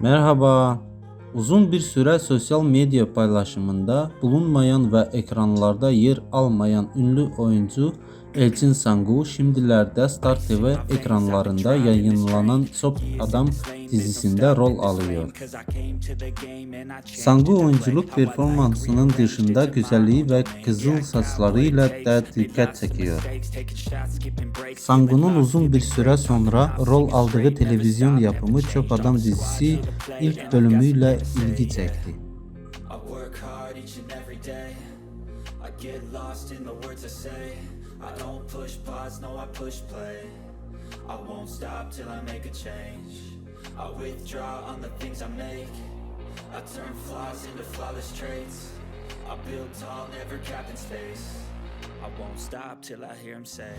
Merhaba. Uzun bir süre sosyal medya paylaşımında bulunmayan ve ekranlarda yer almayan ünlü oyuncu Elçin Sangu şimdilerde Star TV ekranlarında yayınlanan Sop Adam dizisinde rol alıyor. Sangu oyunculuk performansının dışında güzelliği ve kızıl saçlarıyla da dikkat çekiyor. Sangu'nun uzun bir süre sonra rol aldığı televizyon yapımı Çöp Adam dizisi ilk bölümüyle ilgi çekti. Get lost in the words I say. I don't push pause, no, I push play. I won't stop till I make a change. I withdraw on the things I make. I turn flaws into flawless traits. I build tall, never capped space. I won't stop till I hear him say.